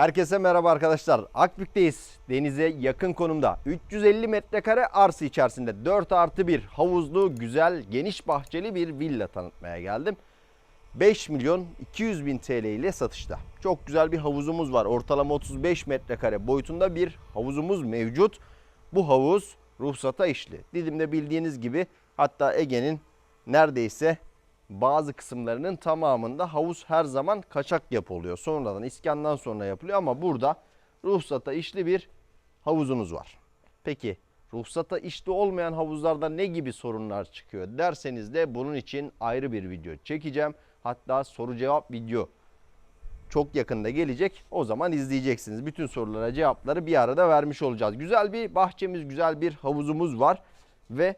Herkese merhaba arkadaşlar. Akbük'teyiz. Denize yakın konumda. 350 metrekare arsa içerisinde 4 artı 1 havuzlu, güzel, geniş bahçeli bir villa tanıtmaya geldim. 5 milyon 200 bin TL ile satışta. Çok güzel bir havuzumuz var. Ortalama 35 metrekare boyutunda bir havuzumuz mevcut. Bu havuz ruhsata işli. Didim'de bildiğiniz gibi hatta Ege'nin neredeyse bazı kısımlarının tamamında havuz her zaman kaçak yapı oluyor. Sonradan iskandan sonra yapılıyor ama burada ruhsata işli bir havuzunuz var. Peki ruhsata işli olmayan havuzlarda ne gibi sorunlar çıkıyor derseniz de bunun için ayrı bir video çekeceğim. Hatta soru cevap video çok yakında gelecek. O zaman izleyeceksiniz. Bütün sorulara cevapları bir arada vermiş olacağız. Güzel bir bahçemiz, güzel bir havuzumuz var ve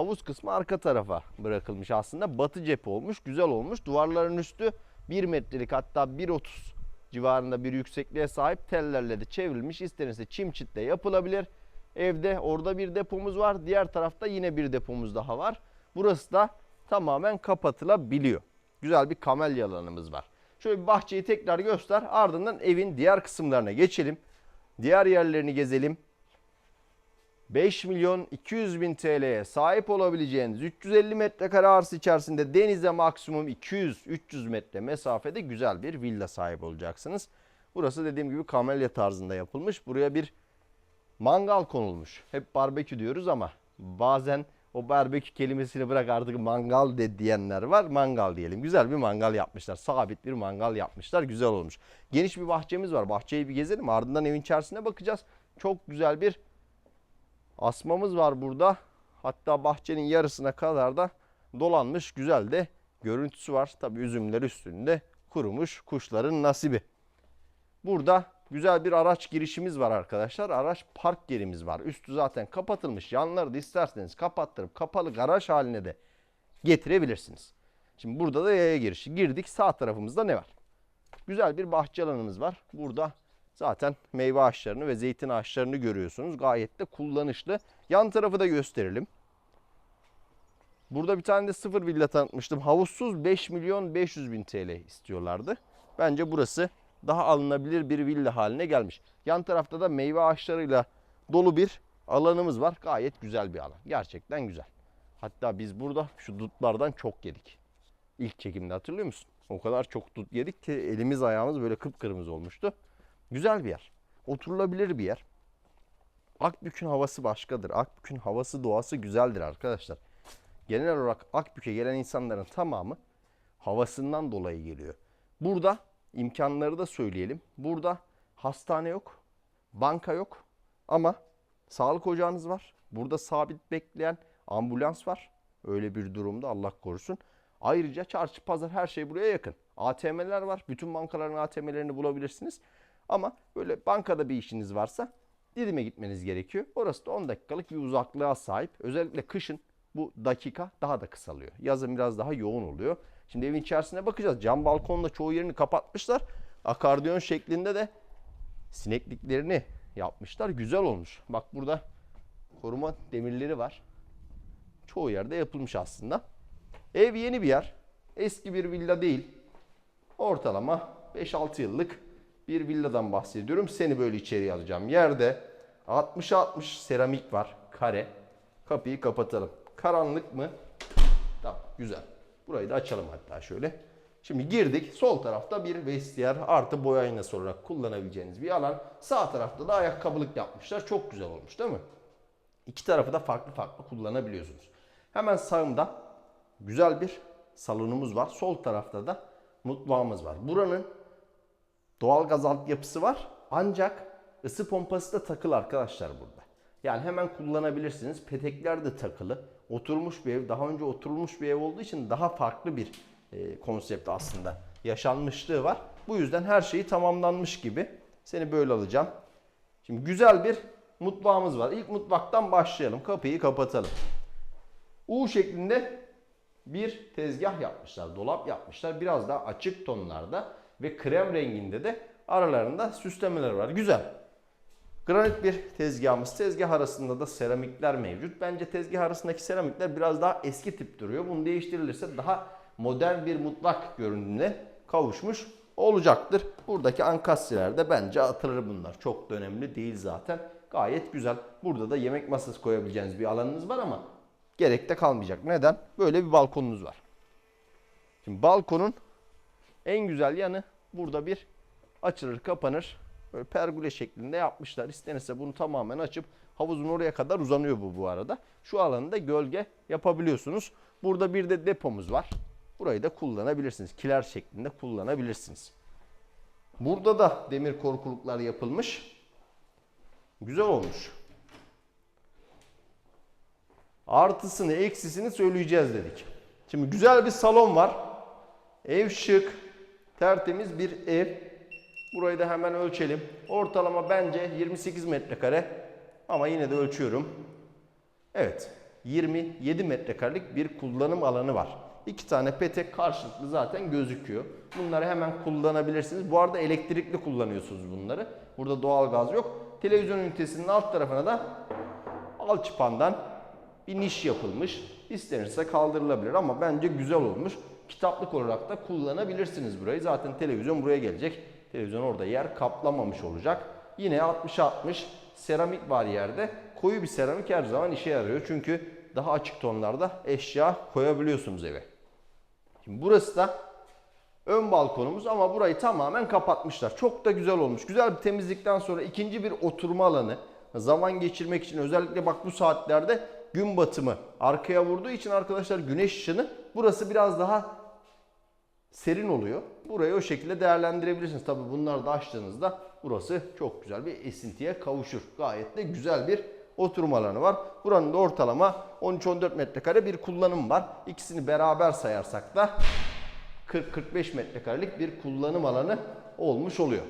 havuz kısmı arka tarafa bırakılmış aslında. Batı cephe olmuş, güzel olmuş. Duvarların üstü 1 metrelik hatta 1.30 civarında bir yüksekliğe sahip tellerle de çevrilmiş. İstenirse çim çitle yapılabilir. Evde orada bir depomuz var. Diğer tarafta yine bir depomuz daha var. Burası da tamamen kapatılabiliyor. Güzel bir kamelya alanımız var. Şöyle bahçeyi tekrar göster. Ardından evin diğer kısımlarına geçelim. Diğer yerlerini gezelim. 5 milyon 200 bin TL'ye sahip olabileceğiniz 350 metrekare arsa içerisinde denize maksimum 200-300 metre mesafede güzel bir villa sahip olacaksınız. Burası dediğim gibi kamelya tarzında yapılmış. Buraya bir mangal konulmuş. Hep barbekü diyoruz ama bazen o barbekü kelimesini bırak artık mangal de diyenler var. Mangal diyelim. Güzel bir mangal yapmışlar. Sabit bir mangal yapmışlar. Güzel olmuş. Geniş bir bahçemiz var. Bahçeyi bir gezelim. Ardından evin içerisine bakacağız. Çok güzel bir asmamız var burada. Hatta bahçenin yarısına kadar da dolanmış güzel de görüntüsü var. Tabi üzümler üstünde kurumuş kuşların nasibi. Burada güzel bir araç girişimiz var arkadaşlar. Araç park yerimiz var. Üstü zaten kapatılmış. Yanları da isterseniz kapattırıp kapalı garaj haline de getirebilirsiniz. Şimdi burada da yaya girişi. Girdik sağ tarafımızda ne var? Güzel bir bahçe alanımız var. Burada zaten meyve ağaçlarını ve zeytin ağaçlarını görüyorsunuz. Gayet de kullanışlı. Yan tarafı da gösterelim. Burada bir tane de sıfır villa tanıtmıştım. Havuzsuz 5 milyon 500 bin TL istiyorlardı. Bence burası daha alınabilir bir villa haline gelmiş. Yan tarafta da meyve ağaçlarıyla dolu bir alanımız var. Gayet güzel bir alan. Gerçekten güzel. Hatta biz burada şu dutlardan çok yedik. İlk çekimde hatırlıyor musun? O kadar çok dut yedik ki elimiz ayağımız böyle kıpkırmızı olmuştu. Güzel bir yer. Oturulabilir bir yer. Akbük'ün havası başkadır. Akbük'ün havası doğası güzeldir arkadaşlar. Genel olarak Akbük'e gelen insanların tamamı havasından dolayı geliyor. Burada imkanları da söyleyelim. Burada hastane yok, banka yok ama sağlık ocağınız var. Burada sabit bekleyen ambulans var. Öyle bir durumda Allah korusun. Ayrıca çarşı, pazar her şey buraya yakın. ATM'ler var. Bütün bankaların ATM'lerini bulabilirsiniz. Ama böyle bankada bir işiniz varsa Didim'e gitmeniz gerekiyor. Orası da 10 dakikalık bir uzaklığa sahip. Özellikle kışın bu dakika daha da kısalıyor. Yazın biraz daha yoğun oluyor. Şimdi evin içerisine bakacağız. Cam balkonda çoğu yerini kapatmışlar. Akardiyon şeklinde de sinekliklerini yapmışlar. Güzel olmuş. Bak burada koruma demirleri var. Çoğu yerde yapılmış aslında. Ev yeni bir yer. Eski bir villa değil. Ortalama 5-6 yıllık bir villadan bahsediyorum. Seni böyle içeriye alacağım. Yerde 60-60 seramik var. Kare. Kapıyı kapatalım. Karanlık mı? Tamam güzel. Burayı da açalım hatta şöyle. Şimdi girdik. Sol tarafta bir vestiyer artı boya aynası olarak kullanabileceğiniz bir alan. Sağ tarafta da ayakkabılık yapmışlar. Çok güzel olmuş değil mi? İki tarafı da farklı farklı kullanabiliyorsunuz. Hemen sağımda güzel bir salonumuz var. Sol tarafta da mutfağımız var. Buranın doğal gaz altyapısı var. Ancak ısı pompası da takılı arkadaşlar burada. Yani hemen kullanabilirsiniz. Petekler de takılı. Oturmuş bir ev. Daha önce oturmuş bir ev olduğu için daha farklı bir e, konsept aslında. Yaşanmışlığı var. Bu yüzden her şeyi tamamlanmış gibi. Seni böyle alacağım. Şimdi güzel bir mutfağımız var. İlk mutfaktan başlayalım. Kapıyı kapatalım. U şeklinde bir tezgah yapmışlar. Dolap yapmışlar. Biraz daha açık tonlarda ve krem renginde de aralarında süslemeler var. Güzel. Granit bir tezgahımız. Tezgah arasında da seramikler mevcut. Bence tezgah arasındaki seramikler biraz daha eski tip duruyor. Bunu değiştirilirse daha modern bir mutfak görünümüne kavuşmuş olacaktır. Buradaki ankasyeler de bence atılır bunlar. Çok da önemli değil zaten. Gayet güzel. Burada da yemek masası koyabileceğiniz bir alanınız var ama gerek de kalmayacak. Neden? Böyle bir balkonunuz var. Şimdi balkonun en güzel yanı burada bir açılır kapanır. Böyle pergüle şeklinde yapmışlar. İstenirse bunu tamamen açıp havuzun oraya kadar uzanıyor bu bu arada. Şu alanı da gölge yapabiliyorsunuz. Burada bir de depomuz var. Burayı da kullanabilirsiniz. Kiler şeklinde kullanabilirsiniz. Burada da demir korkuluklar yapılmış. Güzel olmuş. Artısını eksisini söyleyeceğiz dedik. Şimdi güzel bir salon var. Ev şık. Tertemiz bir ev. Burayı da hemen ölçelim. Ortalama bence 28 metrekare. Ama yine de ölçüyorum. Evet. 27 metrekarelik bir kullanım alanı var. İki tane petek karşılıklı zaten gözüküyor. Bunları hemen kullanabilirsiniz. Bu arada elektrikli kullanıyorsunuz bunları. Burada doğalgaz yok. Televizyon ünitesinin alt tarafına da alçıpandan bir niş yapılmış. İstenirse kaldırılabilir ama bence güzel olmuş. Kitaplık olarak da kullanabilirsiniz burayı. Zaten televizyon buraya gelecek. Televizyon orada yer kaplamamış olacak. Yine 60-60 seramik var yerde. Koyu bir seramik her zaman işe yarıyor. Çünkü daha açık tonlarda eşya koyabiliyorsunuz eve. Şimdi burası da ön balkonumuz ama burayı tamamen kapatmışlar. Çok da güzel olmuş. Güzel bir temizlikten sonra ikinci bir oturma alanı. Zaman geçirmek için özellikle bak bu saatlerde gün batımı arkaya vurduğu için arkadaşlar güneş ışını burası biraz daha serin oluyor. Burayı o şekilde değerlendirebilirsiniz. Tabi bunları da açtığınızda burası çok güzel bir esintiye kavuşur. Gayet de güzel bir oturma alanı var. Buranın da ortalama 13-14 metrekare bir kullanım var. İkisini beraber sayarsak da 40-45 metrekarelik bir kullanım alanı olmuş oluyor.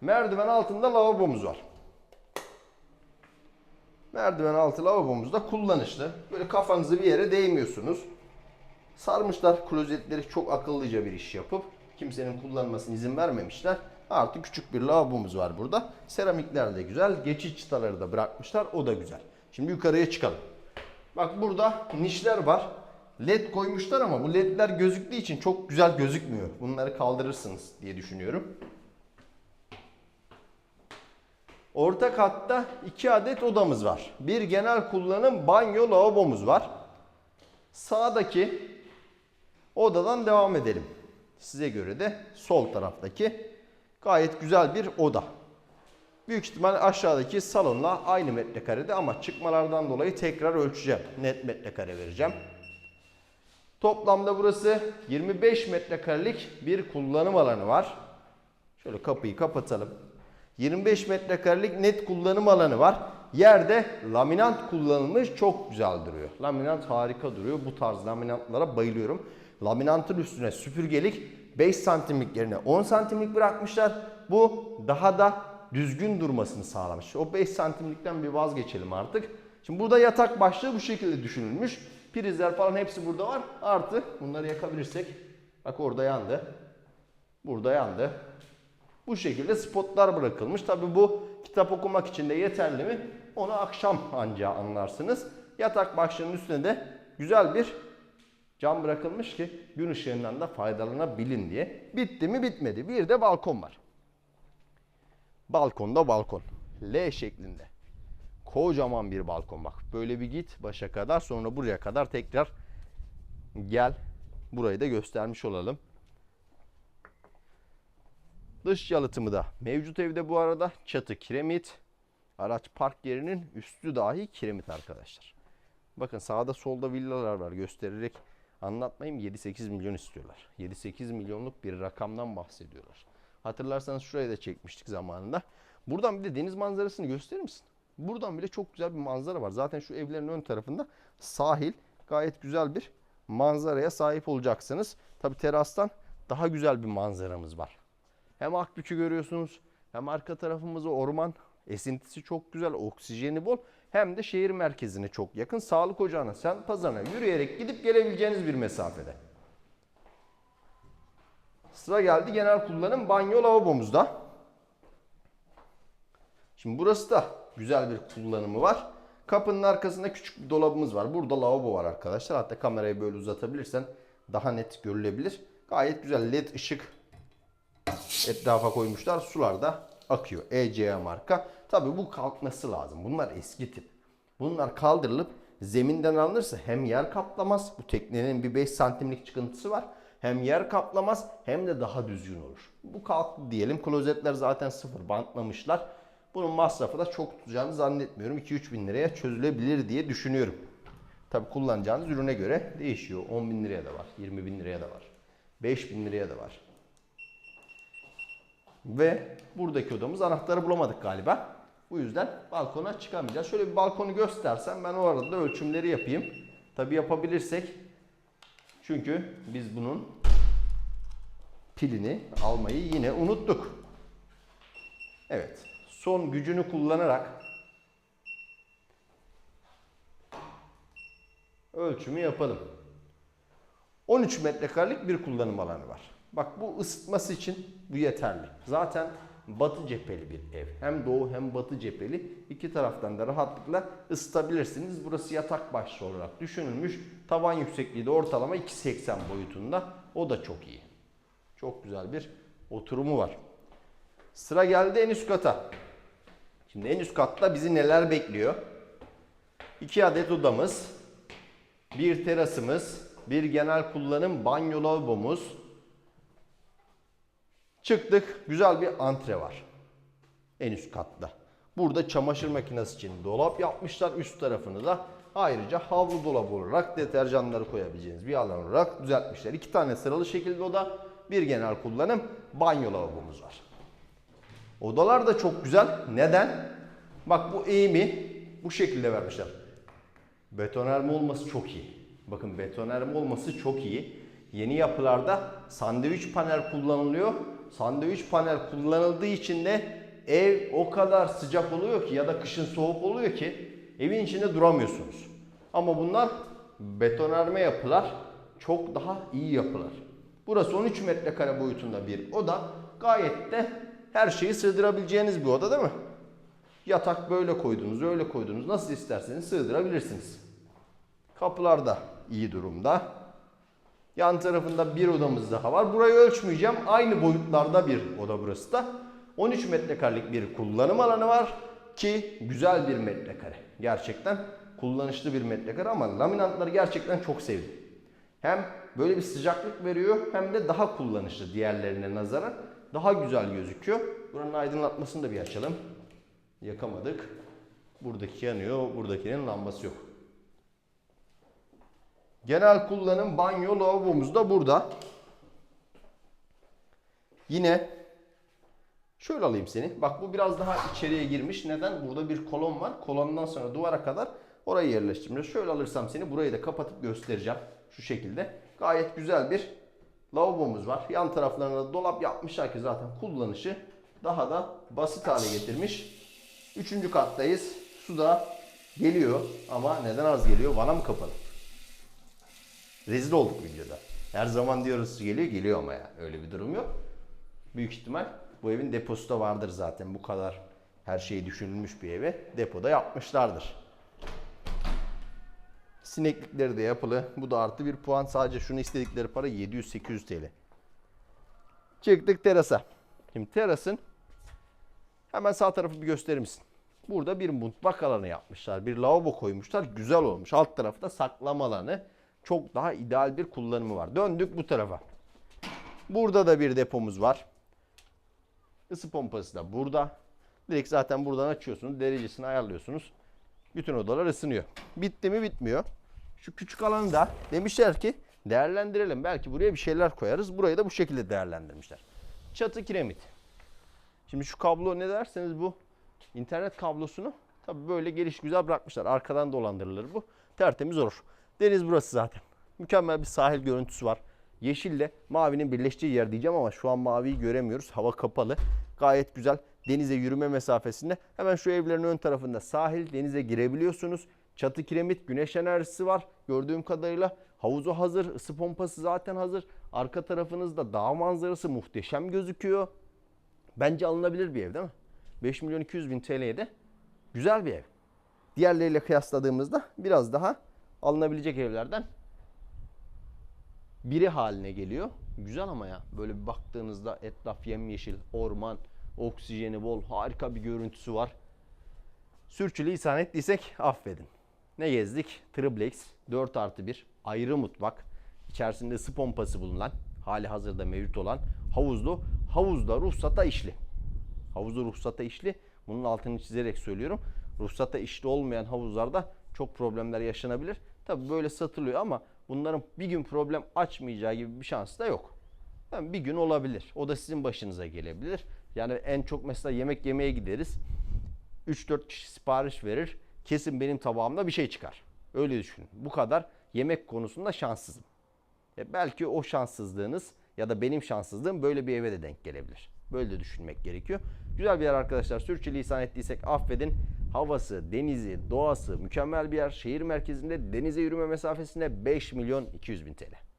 Merdiven altında lavabomuz var. Merdiven altı lavabomuz da kullanışlı. Böyle kafanızı bir yere değmiyorsunuz. Sarmışlar klozetleri çok akıllıca bir iş yapıp kimsenin kullanmasına izin vermemişler. Artı küçük bir lavabomuz var burada. Seramikler de güzel. Geçiş çıtaları da bırakmışlar. O da güzel. Şimdi yukarıya çıkalım. Bak burada nişler var. LED koymuşlar ama bu ledler gözüktüğü için çok güzel gözükmüyor. Bunları kaldırırsınız diye düşünüyorum. Orta katta iki adet odamız var. Bir genel kullanım banyo lavabomuz var. Sağdaki odadan devam edelim. Size göre de sol taraftaki gayet güzel bir oda. Büyük ihtimal aşağıdaki salonla aynı metrekarede ama çıkmalardan dolayı tekrar ölçeceğim. Net metrekare vereceğim. Toplamda burası 25 metrekarelik bir kullanım alanı var. Şöyle kapıyı kapatalım. 25 metrekarelik net kullanım alanı var. Yerde laminant kullanılmış çok güzel duruyor. Laminant harika duruyor. Bu tarz laminantlara bayılıyorum. Laminantın üstüne süpürgelik 5 santimlik yerine 10 santimlik bırakmışlar. Bu daha da düzgün durmasını sağlamış. O 5 santimlikten bir vazgeçelim artık. Şimdi burada yatak başlığı bu şekilde düşünülmüş. Prizler falan hepsi burada var. Artı bunları yakabilirsek. Bak orada yandı. Burada yandı. Bu şekilde spotlar bırakılmış. Tabi bu kitap okumak için de yeterli mi? Onu akşam anca anlarsınız. Yatak başlığının üstüne de güzel bir cam bırakılmış ki gün ışığından da faydalanabilin diye. Bitti mi bitmedi. Bir de balkon var. Balkonda balkon. L şeklinde. Kocaman bir balkon bak. Böyle bir git başa kadar sonra buraya kadar tekrar gel. Burayı da göstermiş olalım. Dış yalıtımı da mevcut evde bu arada. Çatı kiremit. Araç park yerinin üstü dahi kiremit arkadaşlar. Bakın sağda solda villalar var göstererek anlatmayayım 7-8 milyon istiyorlar. 7-8 milyonluk bir rakamdan bahsediyorlar. Hatırlarsanız şuraya da çekmiştik zamanında. Buradan bir de deniz manzarasını gösterir misin? Buradan bile çok güzel bir manzara var. Zaten şu evlerin ön tarafında sahil gayet güzel bir manzaraya sahip olacaksınız. Tabi terastan daha güzel bir manzaramız var. Hem Akbük'ü görüyorsunuz hem arka tarafımızda orman esintisi çok güzel, oksijeni bol. Hem de şehir merkezine çok yakın. Sağlık ocağına, sen pazarına yürüyerek gidip gelebileceğiniz bir mesafede. Sıra geldi genel kullanım banyo lavabomuzda. Şimdi burası da güzel bir kullanımı var. Kapının arkasında küçük bir dolabımız var. Burada lavabo var arkadaşlar. Hatta kamerayı böyle uzatabilirsen daha net görülebilir. Gayet güzel led ışık etrafa koymuşlar. Sular da akıyor. ECA marka. Tabii bu kalkması lazım. Bunlar eski tip. Bunlar kaldırılıp zeminden alınırsa hem yer kaplamaz. Bu teknenin bir 5 santimlik çıkıntısı var. Hem yer kaplamaz hem de daha düzgün olur. Bu kalktı diyelim. Klozetler zaten sıfır bantlamışlar. Bunun masrafı da çok tutacağını zannetmiyorum. 2-3 bin liraya çözülebilir diye düşünüyorum. Tabi kullanacağınız ürüne göre değişiyor. 10 bin liraya da var. 20 bin liraya da var. 5 bin liraya da var. Ve buradaki odamız anahtarı bulamadık galiba. Bu yüzden balkona çıkamayacağız. Şöyle bir balkonu göstersem ben o arada ölçümleri yapayım. Tabi yapabilirsek. Çünkü biz bunun pilini almayı yine unuttuk. Evet. Son gücünü kullanarak ölçümü yapalım. 13 metrekarelik bir kullanım alanı var. Bak bu ısıtması için bu yeterli. Zaten batı cepheli bir ev. Hem doğu hem batı cepheli. İki taraftan da rahatlıkla ısıtabilirsiniz. Burası yatak başlı olarak düşünülmüş. Tavan yüksekliği de ortalama 2.80 boyutunda. O da çok iyi. Çok güzel bir oturumu var. Sıra geldi en üst kata. Şimdi en üst katta bizi neler bekliyor? İki adet odamız, bir terasımız, bir genel kullanım banyo lavabomuz. Çıktık. Güzel bir antre var. En üst katta. Burada çamaşır makinesi için dolap yapmışlar. Üst tarafını da ayrıca havlu dolabı olarak deterjanları koyabileceğiniz bir alan olarak düzeltmişler. İki tane sıralı şekilde oda, bir genel kullanım banyo lavabomuz var. Odalar da çok güzel. Neden? Bak bu eğimi bu şekilde vermişler. Betonarme olması çok iyi. Bakın betonarme olması çok iyi. Yeni yapılarda sandviç panel kullanılıyor. Sandviç panel kullanıldığı için de ev o kadar sıcak oluyor ki ya da kışın soğuk oluyor ki evin içinde duramıyorsunuz. Ama bunlar betonarme yapılar çok daha iyi yapılar. Burası 13 metrekare boyutunda bir oda. Gayet de her şeyi sığdırabileceğiniz bir oda değil mi? Yatak böyle koydunuz, öyle koydunuz. Nasıl isterseniz sığdırabilirsiniz. Kapılar da iyi durumda. Yan tarafında bir odamız daha var. Burayı ölçmeyeceğim. Aynı boyutlarda bir oda burası da. 13 metrekarelik bir kullanım alanı var ki güzel bir metrekare. Gerçekten kullanışlı bir metrekare ama laminatları gerçekten çok sevdim. Hem böyle bir sıcaklık veriyor hem de daha kullanışlı diğerlerine nazaran daha güzel gözüküyor. Buranın aydınlatmasını da bir açalım. Yakamadık. Buradaki yanıyor, buradakinin lambası yok. Genel kullanım banyo lavabomuz da burada. Yine şöyle alayım seni. Bak bu biraz daha içeriye girmiş. Neden? Burada bir kolon var. Kolondan sonra duvara kadar orayı yerleştirmiş. Şöyle alırsam seni burayı da kapatıp göstereceğim. Şu şekilde. Gayet güzel bir lavabomuz var. Yan taraflarına dolap yapmışlar ki zaten kullanışı daha da basit hale getirmiş. Üçüncü kattayız. Su da geliyor ama neden az geliyor? Vana mı kapalı? Rezil olduk videoda. Her zaman diyoruz geliyor, geliyor ama ya. Öyle bir durum yok. Büyük ihtimal bu evin deposu da vardır zaten. Bu kadar her şeyi düşünülmüş bir eve depoda yapmışlardır. Sineklikleri de yapılı. Bu da artı bir puan. Sadece şunu istedikleri para 700-800 TL. Çıktık terasa. Şimdi terasın hemen sağ tarafı bir gösterir misin? Burada bir mutfak alanı yapmışlar. Bir lavabo koymuşlar. Güzel olmuş. Alt tarafı da saklama alanı. Çok daha ideal bir kullanımı var. Döndük bu tarafa. Burada da bir depomuz var. Isı pompası da burada. Direkt zaten buradan açıyorsunuz. Derecesini ayarlıyorsunuz. Bütün odalar ısınıyor. Bitti mi bitmiyor. Şu küçük alanı da demişler ki değerlendirelim. Belki buraya bir şeyler koyarız. Burayı da bu şekilde değerlendirmişler. Çatı kiremit. Şimdi şu kablo ne derseniz bu internet kablosunu tabii böyle geliş güzel bırakmışlar. Arkadan dolandırılır bu. Tertemiz olur. Deniz burası zaten. Mükemmel bir sahil görüntüsü var. Yeşille mavinin birleştiği yer diyeceğim ama şu an maviyi göremiyoruz. Hava kapalı. Gayet güzel. Denize yürüme mesafesinde. Hemen şu evlerin ön tarafında sahil. Denize girebiliyorsunuz. Çatı kiremit, güneş enerjisi var. Gördüğüm kadarıyla havuzu hazır. ısı pompası zaten hazır. Arka tarafınızda dağ manzarası muhteşem gözüküyor. Bence alınabilir bir ev değil mi? 5 milyon 200 bin TL'ye de güzel bir ev. Diğerleriyle kıyasladığımızda biraz daha alınabilecek evlerden biri haline geliyor. Güzel ama ya. Böyle bir baktığınızda etraf yemyeşil, orman, oksijeni bol, harika bir görüntüsü var. Sürçülisan ettiysek affedin. Ne gezdik? Triplex 4 artı 1 ayrı mutfak. İçerisinde ısı pompası bulunan hali hazırda mevcut olan havuzlu. Havuzda ruhsata işli. Havuzda ruhsata işli. Bunun altını çizerek söylüyorum. Ruhsata işli olmayan havuzlarda çok problemler yaşanabilir. Tabi böyle satılıyor ama bunların bir gün problem açmayacağı gibi bir şans da yok. Yani bir gün olabilir. O da sizin başınıza gelebilir. Yani en çok mesela yemek yemeye gideriz. 3-4 kişi sipariş verir. Kesin benim tabağımda bir şey çıkar. Öyle düşünün. Bu kadar yemek konusunda şanssızım. E belki o şanssızlığınız ya da benim şanssızlığım böyle bir eve de denk gelebilir. Böyle de düşünmek gerekiyor. Güzel bir yer arkadaşlar. Sürçülisan ettiysek affedin. Havası, denizi, doğası mükemmel bir yer. Şehir merkezinde denize yürüme mesafesinde 5 milyon 200 bin TL.